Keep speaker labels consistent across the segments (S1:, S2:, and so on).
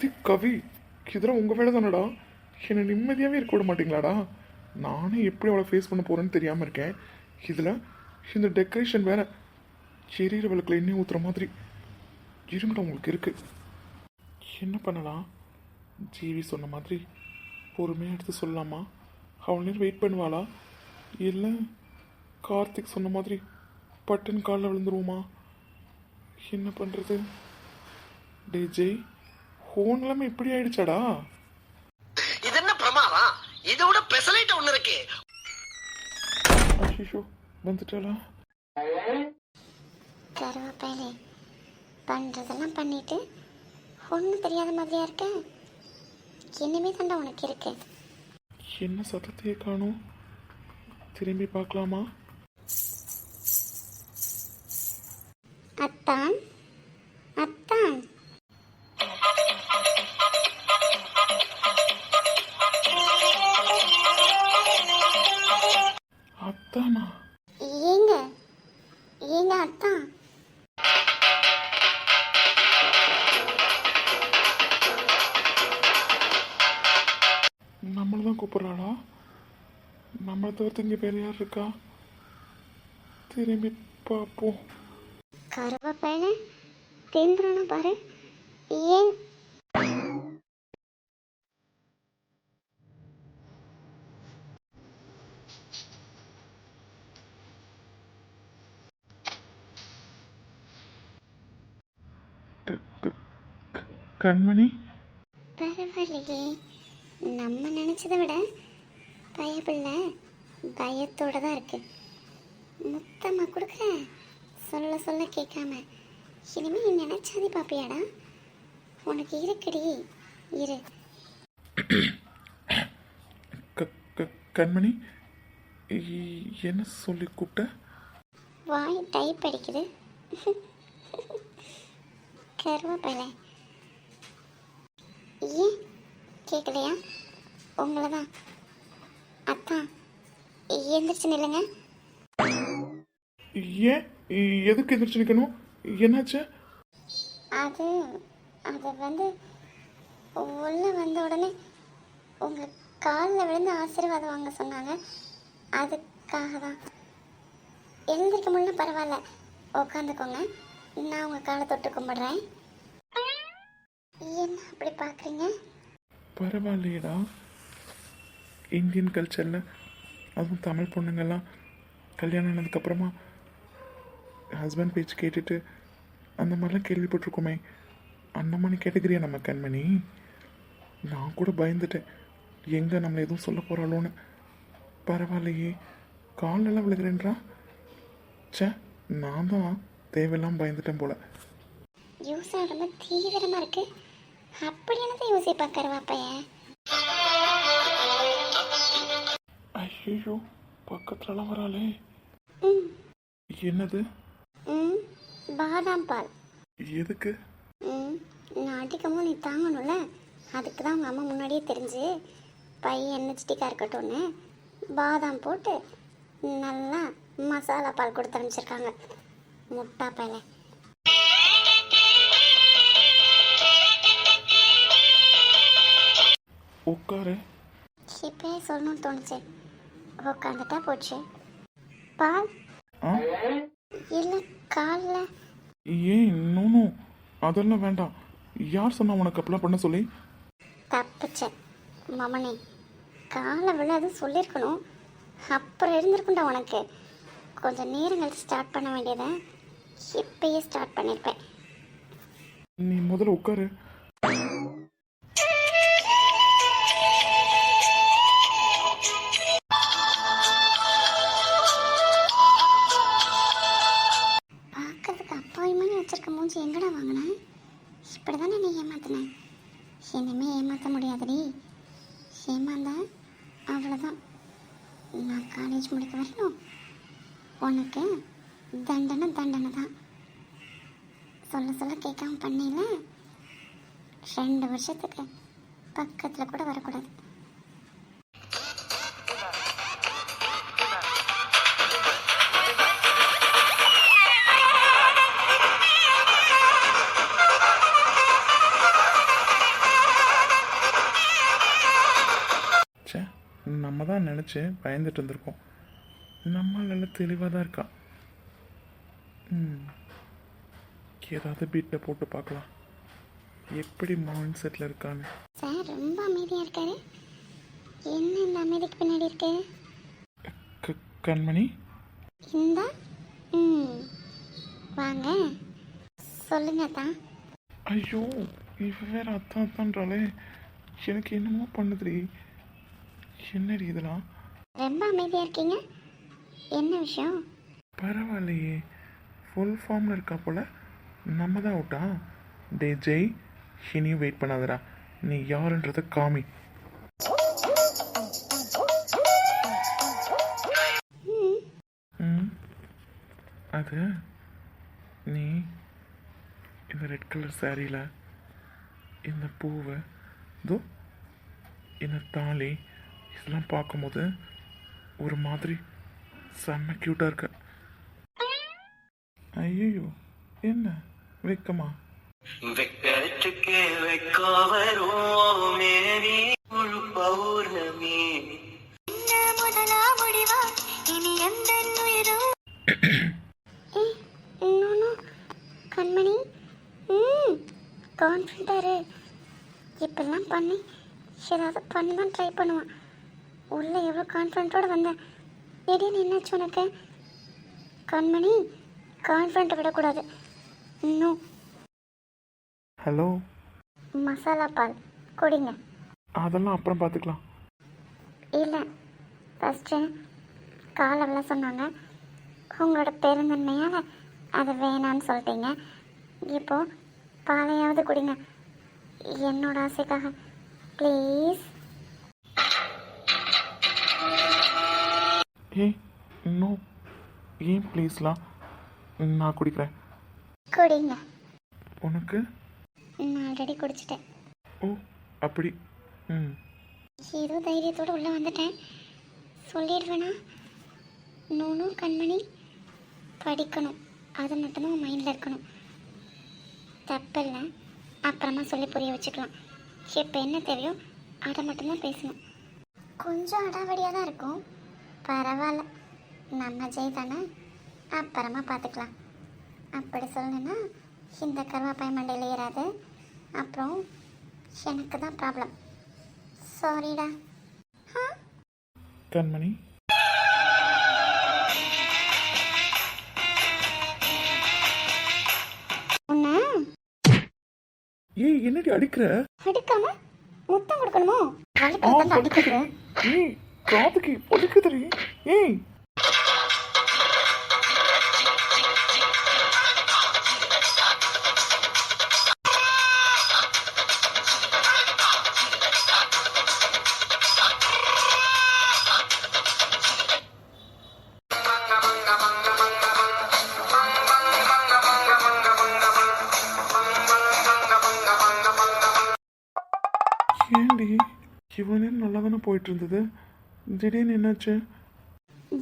S1: சக்தி கவி. இதெல்லாம் உங்கள் வேலை தானடா? என்னை நிம்மதியாகவே இருக்க விட மாட்டீங்களாடா? நானே எப்படி அவளை ஃபேஸ் பண்ண போகிறேன்னு தெரியாமல் இருக்கேன். இதில் இந்த டெக்கரேஷன் வேற சரீர விளக்கில் எண்ணெய் ஊற்றுற மாதிரி. இருங்கடா உங்களுக்கு இருக்குது என்ன பண்ணலாம்? ஜீவி சொன்ன மாதிரி பொறுமையாக எடுத்து சொல்லலாமா? அவள் நேரம் வெயிட் பண்ணுவாளா? இல்லை கார்த்திக் சொன்ன மாதிரி பட்டன் காலில் விழுந்துருவோமா? என்ன பண்ணுறது டே ஜெய். ஃபோன் எல்லாமே இப்படி ஆயிடுச்சாடா?
S2: இது என்ன பிரமாதம்? இதை விட பெசலைட் ஒண்ணு இருக்கு.
S1: அஷிஷோ வந்துட்டாளா?
S3: கருவேப்பிலை. பண்ணுறதெல்லாம் பண்ணிட்டு ஒன்றும் தெரியாத மாதிரியா இருக்க? இனிமே தாண்டா உனக்கு இருக்கு.
S1: என்ன சத்தத்தையே காணும்? திரும்பி பார்க்கலாமா?
S3: அத்தான்
S1: கூப்பிட்றாளா நம்மளை தவிர்த்து இங்கே வேறு யார் இருக்கா? திரும்பி பார்ப்போம்.
S3: கருவேப்பிலை தேந்துடணும் பாரு. ஏன்?
S1: கண்மணி?
S3: பரவாயில்லையே. நம்ம நினச்சதை விட பயப்பில்லை. பயத்தோட தான் இருக்கு. முத்தம்மா கொடுக்க சொல்ல சொல்ல கேட்காம. இனிமே நீ நினைச்சாதி பாப்பியாடா. உனக்கு இருக்குடி. இரு.
S1: கண்மணி என்ன சொல்லி கூப்பிட்ட?
S3: வாய் டைப் அடிக்குது. கருவேப்பிலை. ஏன் கேட்கலையா உங்களை தான் அத்தான் எந்திரிச்சு நில்லுங்க.
S1: ஏன்? எதுக்கு எதிர்த்து நிற்கணும் என்னாச்சு?
S3: அது அது வந்து உள்ள வந்த உடனே உங்கள் காலில் விழுந்து ஆசீர்வாதம் வாங்க சொன்னாங்க. அதுக்காக தான் எழுந்திருக்க முடியல பரவாயில்ல. உட்காந்துக்கோங்க நான் உங்கள் காலை தொட்டு கும்பிடுறேன். என்ன அப்படி பார்க்குறீங்க?
S1: பரவாயில்லையேடா. இந்தியன் கல்ச்சரில் அதுவும் தமிழ் பொண்ணுங்கள்லாம் கல்யாணம் ஆனதுக்கப்புறமா ஹஸ்பண்ட் பேச்சு கேட்டுட்டு அந்த மாதிரிலாம் கேள்விப்பட்டிருக்கோமே. அந்த மாதிரி கேட்டகிரியா நம்ம கண்மணி? நான் கூட பயந்துட்டேன். எங்கே நம்மளை எதுவும் சொல்ல போகிறாளோன்னு பரவாயில்லையே. காலெல்லாம் விழுகிறேன்றா. சே நான் தான் தேவையில்லாம பயந்துட்டேன் போல.
S3: யூஸா தீவிரமாக இருக்கு. அப்படி என்னதான் யோசிப்பா கருவாப்பைய
S1: ஐயோ பக்கத்துலலாம் வராளே.
S3: ம்.
S1: என்னது?
S3: ம் பாதாம் பால்.
S1: எதுக்கு?
S3: ம் நான் அடிக்கவும் நீ தாங்கணும்ல? அதுக்கு தான் உங்கள் அம்மா முன்னாடியே தெரிஞ்சு பையன் எனர்ஜிட்டிக்காக இருக்கட்டும்னு பாதாம் போட்டு நல்லா மசாலா பால் கொடுத்து அனுப்பிச்சிருக்காங்க. முட்டா பையல
S1: உட்காரு.
S3: இப்பயே சொல்லணும்னு தோணுச்சு. உட்காந்துட்டா போச்சு. பால்?
S1: ஆ?
S3: இல்லை காலில்.
S1: ஏன் இன்னும் அதெல்லாம் வேண்டாம். யார் சொன்னா உனக்கு அப்படிலாம் பண்ண சொல்லி?
S3: தப்பிச்ச மமனே காலை விழாது சொல்லியிருக்கணும் அப்புறம் இருந்திருக்கும்டா உனக்கு. கொஞ்சம் நேரம் கழிச்சு ஸ்டார்ட் பண்ண வேண்டியதை இப்பயே ஸ்டார்ட் பண்ணியிருப்பேன்
S1: நீ முதல்ல உட்காரு. நினச்சி பயந்துட்டு இருந்திருக்கோம் நம்ம நல்ல தெளிவாக தான் இருக்கா ம். ஏதாவது பீட்டில் போட்டு பார்க்கலாம். எப்படி மைண்ட் செட்டில் இருக்கான்னு.
S3: சார் ரொம்ப அமைதியாக இருக்காரு. என்ன இந்த அமைதிக்கு பின்னாடி இருக்கு?
S1: கண்மணி?
S3: இந்த. ம். வாங்க. சொல்லுங்க தான்
S1: ஐயோ இவ வேற அத்தான் அத்தான்றாலே எனக்கு என்னமோ பண்ணுதுடி. என்னடி இதெல்லாம்?
S3: ரொம்ப அமைதியாக இருக்கீங்க? என்ன விஷயம்?
S1: பரவாயில்லையே. ஃபுல் ஃபார்மில் இருக்கா போல். நம்ம தான் அவுட்டா டே ஜெய் இனியும் வெயிட் பண்ணாதடா. நீ யாருன்றத காமி. அது நீ இந்த ரெட் கலர் சாரியில் இந்த பூவை இதோ இந்த தாலி இதெல்லாம் பார்க்கும்போது ஒரு மாதிரி செம்ம க்யூட்டாக இருக்க. ஐயோ என்ன? வெக்கமா?
S4: வெக்கத்துக்கு வெக்க முழு பௌர்ணமி.
S3: கண்மணி ம் கான்ஃபிடண்டாரு இப்படிலாம் பண்ணி. ஏதாவது பண்ணலாம் ட்ரை பண்ணுவான். உள்ளே எவ்வளோ கான்ஃபிடண்ட்டோடு வந்தேன். திடீர்னு என்னாச்சு உனக்கு? கண்மணி கான்ஃபிடண்ட்டை விடக்கூடாது. இன்னும்.
S1: ஹலோ
S3: மசாலா பால் குடிங்க.
S1: அதெல்லாம் அப்புறம் பார்த்துக்கலாம்.
S3: இல்லை ஃபஸ்ட்டு காலெல்லாம் சொன்னாங்க. உங்களோட பெருந்தன்மையால் அது வேணான்னு சொல்லிட்டீங்க. இப்போ பாலையாவது குடிங்க. என்னோட ஆசைக்காக. ப்ளீஸ்
S1: ஏய் இன்னும் ஏன் ப்ளீஸ்லாம் நான் குடிக்கிறேன்?
S3: குடிங்க.
S1: உனக்கு?
S3: நான் ஆல்ரெடி குடிச்சிட்டேன்.
S1: ஓ அப்படி. ம்.
S3: ஏதோ தைரியத்தோடு உள்ளே வந்துட்டேன். சொல்லிடுவேனா? நூனும் கண்மணி படிக்கணும். அது மட்டும்தான் மைண்டில் இருக்கணும். தப்பில்லை. அப்புறமா சொல்லி புரிய வச்சுக்கலாம். இப்போ என்ன தேவையோ அதை மட்டும்தான் பேசணும். கொஞ்சம் அடாவடியாக தான் இருக்கும். பரவாயில்ல. நம்ம ஜெய் தானே? அப்புறமா பார்த்துக்கலாம். அப்படி சொல்லணுன்னா இந்த கருவாப்பாய் மண்டையில் ஏறாது. அப்புறம் எனக்கு தான் ப்ராப்ளம் சாரிடா
S1: கண்மணி. ஏய் என்னடி அடிக்கிற?
S3: அடிக்காம முத்தம் கொடுக்கணுமோ?
S1: ஆ காதுக்கு பொழுக்குதுரி ஏய். ஏண்டி இவனே நல்லா தானே போயிட்டு இருந்தது? திடீர்னு என்னாச்சு?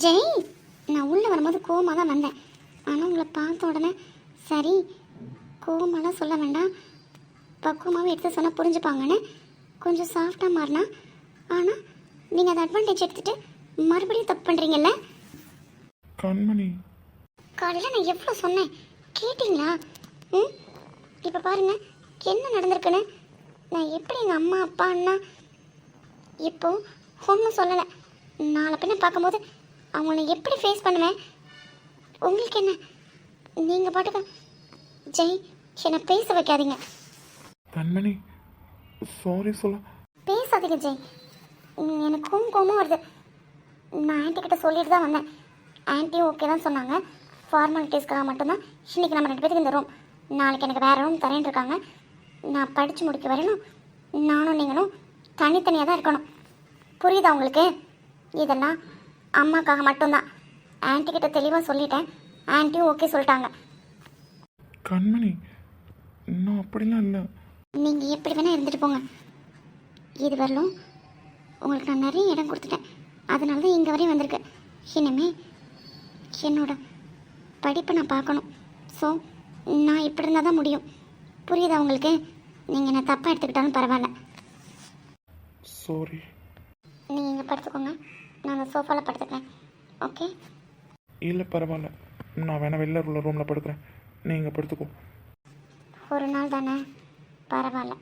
S3: ஜெய் நான் உள்ளே வரும்போது கோவமாக தான் வந்தேன். ஆனால் உங்களை பார்த்த உடனே சரி கோவமாலாம் சொல்ல வேண்டாம். பக்குவமாகவே எடுத்து சொன்னால் புரிஞ்சுப்பாங்கன்னு கொஞ்சம் சாஃப்டாக மாறினா. ஆனால் நீங்கள் அதை அட்வான்டேஜ் எடுத்துகிட்டு மறுபடியும் தப்பு பண்ணுறீங்கல்ல
S1: கண்மணி.
S3: காலையில் நான் எவ்வளோ சொன்னேன்? கேட்டிங்களா? ம்? இப்போ பாருங்க என்ன நடந்திருக்குன்னு? நான் எப்படி எங்கள் அம்மா அப்பா அண்ணா இப்போ ஒன்றும் சொல்லலை. நாளை பின்ன பார்க்கும்போது அவங்கள எப்படி ஃபேஸ் பண்ணுவேன்? உங்களுக்கு என்ன? நீங்கள் பாட்டுக்கு ஜெய் என்னை பேச வைக்காதீங்க.
S1: கண்மணி சாரி சொல்ல.
S3: பேசாதீங்க ஜெய். எனக்கு கோவம் கோவமாக வருது. நான் ஆன்ட்டி கிட்ட சொல்லிட்டு தான் வந்தேன். ஆன்ட்டி ஓகே தான் சொன்னாங்க. ஃபார்மாலிட்டிஸ்க்காக மட்டும்தான். இன்னைக்கு நம்ம ரெண்டு பேருக்கு இந்த ரூம் நாளைக்கு எனக்கு வேறு ரூம் தரேன் இருக்காங்க. நான் படித்து முடிக்க வரையிலும் நானும் நீங்களும் தனித்தனியாக தான் இருக்கணும். புரியுதா உங்களுக்கு? இதெல்லாம் அம்மாக்காக மட்டும்தான். ஆன்ட்டி கிட்ட தெளிவாக சொல்லிட்டேன். ஆன்ட்டியும் ஓகே சொல்லிட்டாங்க.
S1: கண்மணி நான் அப்படிலாம் இல்லை.
S3: நீங்கள் எப்படி வேணால் இருந்துட்டு போங்க. இது வரலும் உங்களுக்கு நான் நிறைய இடம் கொடுத்துட்டேன். அதனால தான் இங்கே வரையும் வந்திருக்கு. இனிமே என்னோட படிப்பை நான் பார்க்கணும். ஸோ நான் இப்படி இருந்தால் தான் முடியும். புரியுதா உங்களுக்கு? நீங்கள் என்ன தப்பாக எடுத்துக்கிட்டாலும் பரவாயில்ல.
S1: சாரி
S3: நீங்கள் படுத்துக்கோங்க. நான் சோஃபாவில் படுத்துக்கிறேன். ஓகே?
S5: இல்லை பரவாயில்ல நான் வேணா வெளில உள்ள ரூமில் படுக்கிறேன். நீங்கள் படுத்துக்கோ.
S3: ஒரு நாள் தானே? பரவாயில்ல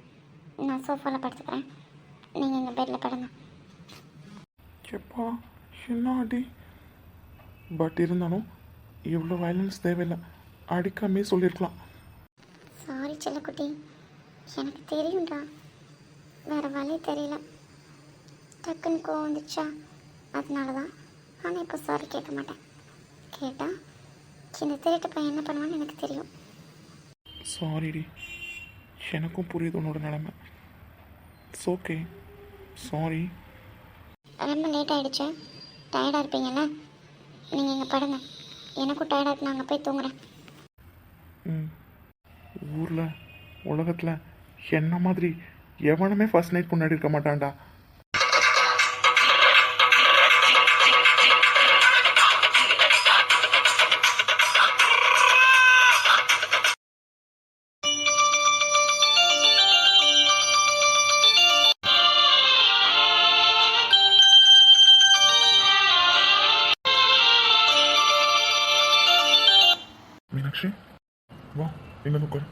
S3: நான் சோஃபாவில் படுத்துக்கிறேன். நீங்கள் எங்கள் பெட்டில் படுங்க.
S5: எப்பா என்ன அடி பட் இருந்தாலும் இவ்வளோ வயலன்ஸ் தேவையில்லை. அடிக்காமே சொல்லியிருக்கலாம்
S3: சாரி செல்லக்குட்டி. எனக்கு தெரியும்டா. வேறு வழி தெரியல. டக்குன்னு கோவம் வந்துச்சா? அதனால தான் ஆனால் இப்போ சாரி கேட்க மாட்டேன். கேட்டால் இந்த திருட்டு பையன் என்ன பண்ணுவான்னு எனக்கு தெரியும்.
S5: சாரிடி எனக்கும் புரியுது உன்னோட நிலமை. இட்ஸ் ஓகே சாரி
S3: ரொம்ப லேட் ஆகிடுச்சு டயர்டாக இருப்பீங்கல்ல? நீங்கள் இங்கே படுங்க. எனக்கும் டயர்டாக இருக்கு அங்கே போய் தூங்குறேன்.
S5: ம். ஊரில் உலகத்தில் என்ன மாதிரி எவனுமே ஃபர்ஸ்ட் நைட் முன்னாடி இருக்க மாட்டான்டா. மீனாட்சி வா இங்கே உட்காரு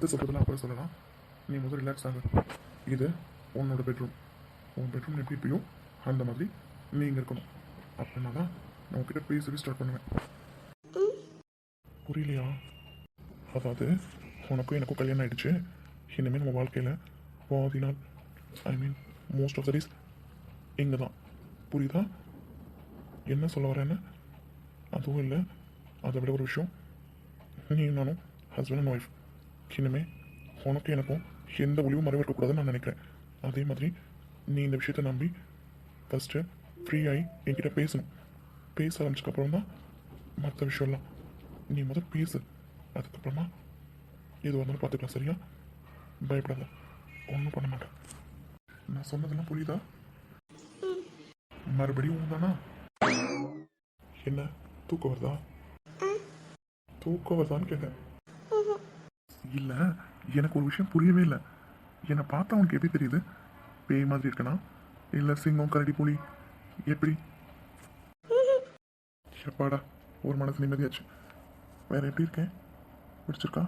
S5: அத்தை சொல்கிறதெல்லாம் அப்புறம் சொல்லலாம். நீ முதல் ரிலாக்ஸ் ஆகு. இது உன்னோட பெட்ரூம் உன் பெட்ரூம் எப்படி இப்பயும் அந்த மாதிரி நீ இங்கே இருக்கணும். அப்படின்னா தான் நான் உன்கிட்ட பேசவே ஸ்டார்ட் பண்ணுவேன். புரியலையா? அதாவது உனக்கும் எனக்கும் கல்யாணம் ஆகிடுச்சு இனிமேல் நம்ம வாழ்க்கையில் பாதி நாள் I mean most of the days இங்கே தான். புரியுதா? என்ன சொல்ல வரேன்னு? அதுவும் இல்லை. அதை விட ஒரு விஷயம். நீ நானும் ஹஸ்பண்ட் அண்ட் ஒய்ஃப் சின்னமே உனக்கும் எனக்கும் எந்த ஒளிவும் மறைவு இருக்கக்கூடாதுன்னு நான் நினைக்கிறேன். அதே மாதிரி நீ இந்த விஷயத்தை நம்பி ஃபஸ்ட்டு ஃப்ரீயாகி என்கிட்ட பேசணும். பேச ஆரம்பிச்சதுக்கப்புறம் தான் மற்ற விஷயம்லாம் நீ முதல் பேசு. அதுக்கப்புறமா எது வந்தாலும் பார்த்துக்கலாம் சரியா? பயப்படாத. ஒன்றும் பண்ண மாட்டேன். நான் சொன்னதெல்லாம் புரியுதா? மறுபடியும் தானா என்ன? தூக்கம் வருதா? தூக்கம் வருதான்னு கேட்டேன். இல்லை எனக்கு ஒரு விஷயம் புரியவே இல்லை. என்னை பார்த்தா உனக்கு எப்படி தெரியுது? பேய் மாதிரி இருக்கனா? இல்லை சிங்கம் கரடி புலி? எப்படி? எப்பாடா ஒரு மனசு நிம்மதியாச்சு. வேற எப்படி இருக்கேன்? பிடிச்சிருக்கா?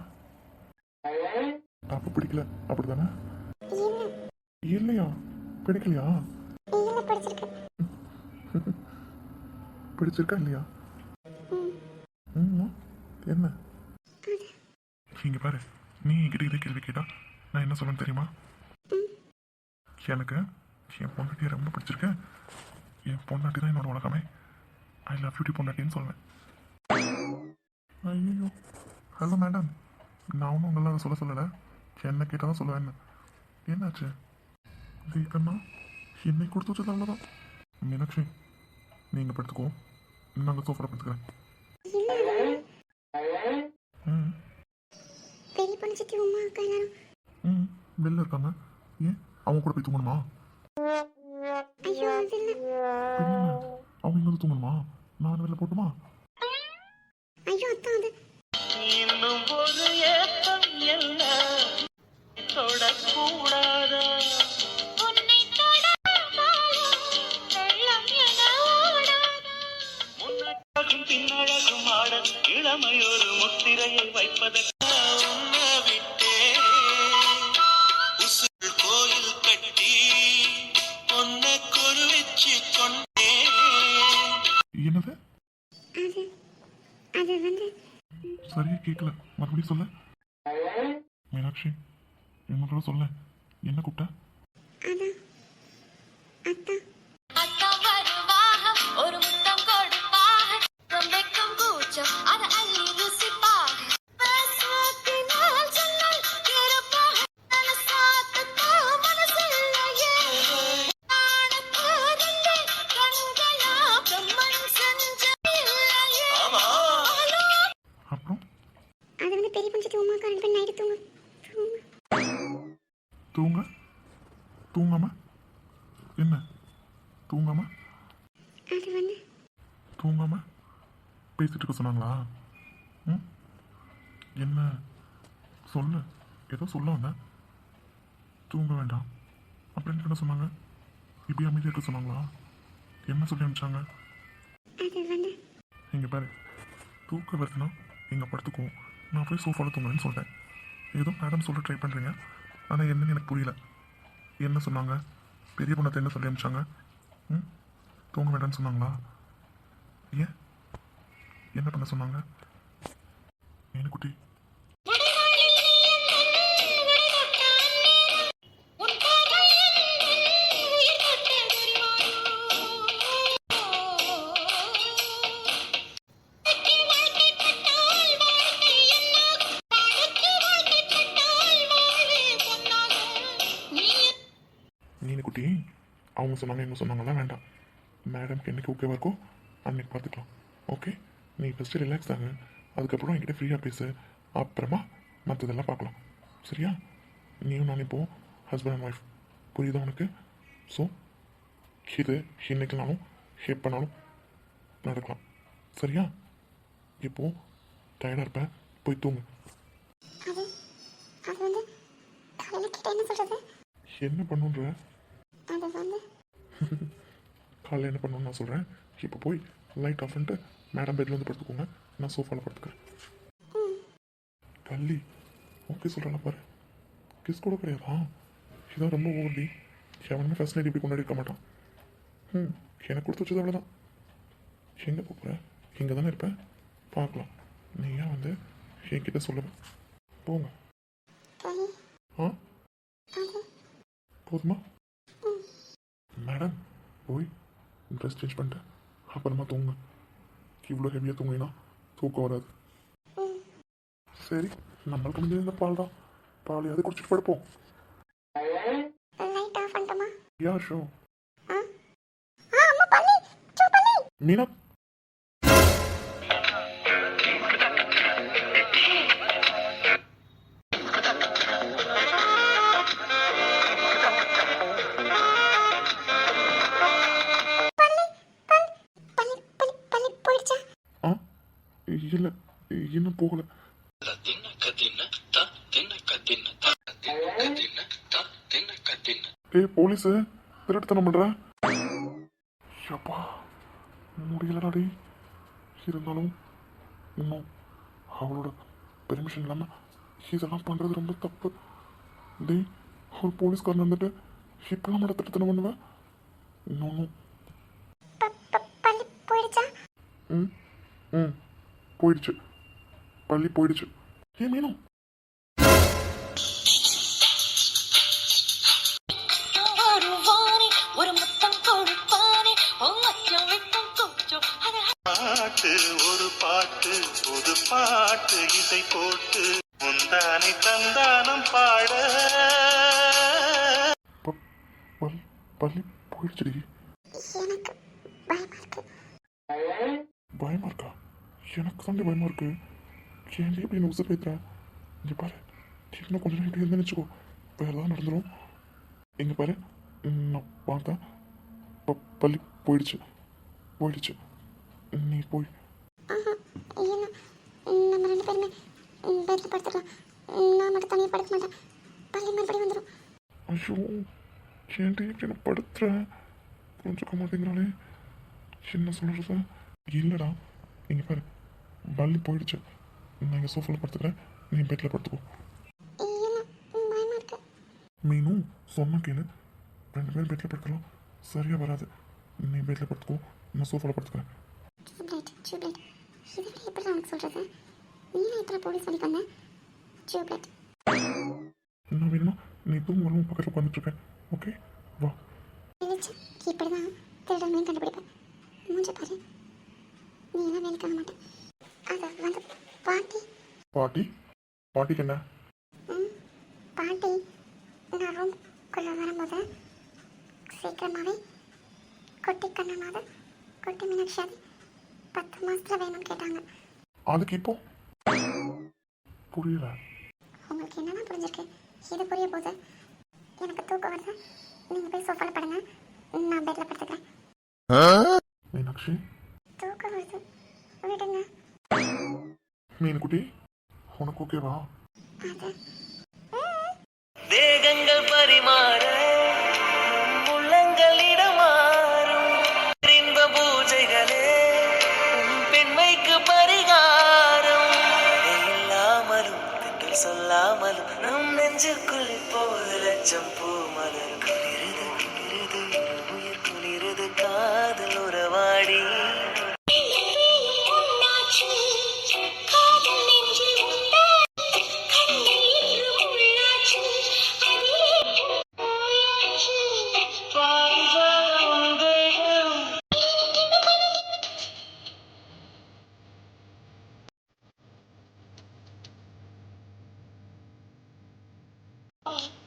S5: அப்போ பிடிக்கல. அப்படிதானே
S3: இல்லை
S5: இல்லையா? பிடிக்கலையா? பிடிச்சிருக்கா இல்லையா ம் என்ன இங்க பாரு நீ என்கிட்ட இதே கேள்வி கேட்டா நான் என்ன சொல்லணும் தெரியுமா? எனக்கு என் பொண்டாட்டியை ரொம்ப பிடிச்சிருக்கு. என் பொண்டாட்டி தான் என்னோட உலகமே. ஐ லவ் யூ பொண்டாட்டின்னு சொல்லுவேன் ஐயோ ஹலோ மேடம் நான் ஒன்றும் உங்களால் சொல்ல சொல்லலை. என்ன கேட்டால் தான் சொல்லுவேன் என்னாச்சு தீக்கண்ணா என்னை கொடுத்து வச்சது அவ்வளோதான் மீனாட்சி நீங்கள் படுத்துக்கோ. நாங்கள் சோஃபாவில் படுத்துக்கிறேன். ம்.
S3: பெரிய பொண்ணு சித்தி உமா அக்கா எல்லாரும்
S5: ம் வெளில இருக்காங்க. ஏன்? அவங்க கூட போய் தூங்கணுமா?
S3: ஐயோ?
S5: அவங்க இங்கே வந்து தூங்கணுமா? நான் வெளில போட்டுமா?
S3: ஐயோ அத்தான் அது.
S6: இன்னும் ஒரு ஏக்கம் என்ன? தொடக்கூடாதா? பின்னழகும் ஆட இளமையொரு முத்திரையை வைப்பதற்கு
S3: அது வந்து
S5: சரியா கேட்கல மறுபடியும் சொல்ல. மீனாட்சி என்னோட சொல்ல. என்ன கூப்பிட்டா?
S3: ஒரு முத்தம்
S7: கொடுப்பாக
S5: கூச்சம் அது அள்ளி ருசிப்பா தூங்காம? என்ன? தூங்காம?
S3: அது வந்து
S5: தூங்காம? பேசிட்டு இருக்க சொன்னாங்களா? ம்? என்ன? சொல்லு. ஏதோ சொல்ல வந்தேன். தூங்க வேண்டாம். அப்படின்னு என்ன சொன்னாங்க? இப்படி அமைதியாக இருக்க சொன்னாங்களா? என்ன சொல்லி அனுப்பிச்சாங்க? இங்கே பாரு. தூக்க வருதுன்னா இங்கே படுத்துக்குவோம். நான் போய் சோஃபாவில் தூங்குறேன்னு சொல்லிட்டேன். ஏதோ மேடம் சொல்ல ட்ரை பண்ணுறீங்க ஆனால் என்னன்னு எனக்கு புரியல. என்ன சொன்னாங்க? பெரிய பொண்ணத்தை என்ன சொல்லி அனுப்பிச்சாங்க? ம்? தூங்க வேண்டாம்னு சொன்னாங்களா? ஏன்? என்ன பண்ண சொன்னாங்க? ஏன்னு குட்டி? அவங்க சொன்னாங்க என்ன சொன்னாங்கலாம் வேண்டாம். மேடம்க்கு என்னைக்கு ஓகேவா இருக்கோ அன்னைக்கு பார்த்துக்கலாம். ஓகே நீ ஃபஸ்ட்டு ரிலாக்ஸ் ஆகு அதுக்கப்புறம் என்கிட்ட ஃப்ரீயாக பேசு. அப்புறமா மற்றதெல்லாம் பார்க்கலாம். சரியா? நீயும் நான் இப்போ ஹஸ்பண்ட் அண்ட் ஒய்ஃப் புரியுதா உனக்கு? ஸோ இது இன்னைக்குனாலும் எப்போனாலும் நடக்கலாம். சரியா? இப்போ டயர்டாக இருப்பேன் போய் தூங்கு.
S3: என்ன
S5: பண்ணுன்ற? காலையில் என்ன பண்ணணும்னு நான் சொல்கிறேன் இப்போ போய் லைட் ஆஃப் பண்ணிட்டு மேடம் பெட்டில் வந்து படுத்துக்கோங்க. நான் சோஃபாவில் படுத்துக்கிறேன். கள்ளி ஓகே சொல்கிறேன் பாரு. கிஸ் கூட கிடையாதா? இதான் ரொம்ப ஓவர்டி எவனுமே ஃபர்ஸ்ட் நைட் இப்படி கொண்டாடி இருக்க மாட்டான். ம் எனக்கு கொடுத்து வச்சது அவ்வளோதான் எங்கே போகிறேன் இங்கே தானே இருப்பேன் பார்க்கலாம். நீ ஏன் வந்து என்கிட்ட சொல்லுவேன் போங்க. ஆ? போதுமா? மேடம் போய் ட்ரெஸ் சேஞ்ச் பண்ணிட்டு அப்புறமா தூங்க. இவ்வளோ ஹெவியாக தூங்கினா தூக்கம் வராது. சரி நம்மளுக்கு முடிஞ்சது இந்த பால் தான். பாலையாவது குடிச்சிட்டு படுப்போம். யார் ஷோ. மீனா போலீஸு? திருட்டுத்தனம் பண்ணுற ஷப்பா முடியலடா டேய். இருந்தாலும் இன்னும் அவளோட பெர்மிஷன் இல்லாமல் இதெல்லாம் பண்ணுறது ரொம்ப தப்பு. டேய் ஒரு போலீஸ்காரன் வந்துட்டு இப்பெல்லாம் மட்டும் திருத்தனம் பண்ணுவேன் இன்னொன்னும். ம் ம் போயிடுச்சு. பள்ளி போயிடுச்சு. ஏன் மீனும்
S6: இசை போட்டு முந்தானை தந்தானம் பாட.
S5: பள்ளி போயிடுச்சுடி
S3: எனக்கு பயமா இருக்கு.
S5: எனக்கு தாண்டி பயமா இருக்கு. ஏன் இப்படி என்ன உசுர் பேத்துற இங்க பாரு இன்னும் கொஞ்ச நேரம் இப்படி இருந்து வச்சுக்கோ. வேற ஏதாவது நடந்துடும் இங்க பாரு நான் பார்த்தேன் பள்ளி போயிடுச்சு. போயிடுச்சு. நீ போய்
S3: ஆஹா என்ன நம்ம ரெண்டு பேருமே பெட்டில் படுத்துக்கலாம் நான் மட்டும் தனியாக படுக்க மாட்டேன். பள்ளி மறுபடியும் வந்துடும்
S5: ஐயோ ஏன்டி இப்படி நான் படுத்துறேன் புரிஞ்சுக்க மாட்டேங்கிறாளே. என்ன சொல்றது. இல்லைடா இங்க பாரு. பள்ளி போயிடுச்சு. நான் இங்கே சோஃபாவில் படுத்துக்கிறேன். நீ பெட்டில் படுத்துக்கோ. மீனும் சொன்ன கேளு. ரெண்டு பேரும் பெட்டில் படுக்கலாம். சரியாக வராது. நீ பெட்டில் படுத்துக்கோ. நான் சோஃபாவில் படுத்துக்கிறேன்.
S3: சொல்கிறது நீலாம் எத்தனை போலீஸ் வரைக்கும் வந்தேன். டியூப்லைட்
S5: நான் வேணுமா? நீ தூங்க வரவும் பக்கத்தில் உட்காந்துட்ருக்கேன் ஓகே வா.
S3: வெளிச்சம் இப்படி தான் திருடனையும் கண்டுபிடிப்பேன். மூஞ்ச பாரு. நீ எல்லாம் வேலைக்கு ஆக மாட்டேன் அது வந்து பாட்டி.
S5: பாட்டி? பாட்டிக்கு என்ன?
S3: பாட்டி. நான் ரூம்குள்ளே வரும்போது சீக்கிரமாகவே குட்டி கண்ணனாவது குட்டி மீனாட்சியாவது பத்து மாதத்தில் வேணும்னு கேட்டாங்க.
S5: அதுக்கு இப்போ? புரியல.
S3: உங்களுக்கு என்னதான் புரிஞ்சிருக்கு? இது புரிய போகுது.
S4: எனக்கு தூக்கம் வருது. நீங்கள் போய் சோஃபாவில் படுங்க. நான் பெட்டில் படுத்துக்கிறேன்.
S5: மீனாட்சி.
S4: தூக்கம் வருது. விடுங்க.
S5: மீனுக்குட்டி உனக்கு ஓகேவா
S4: அது
S8: இல்லாமலும் தென்றல் இப்போது லட்சம் பூ மலரும். Bye.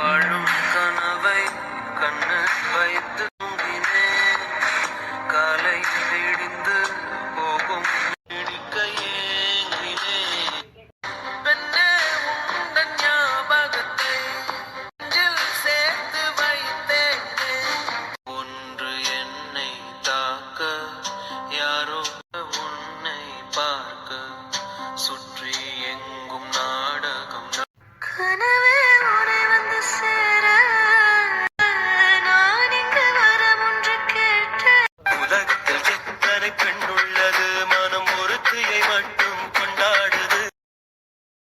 S8: வாழும்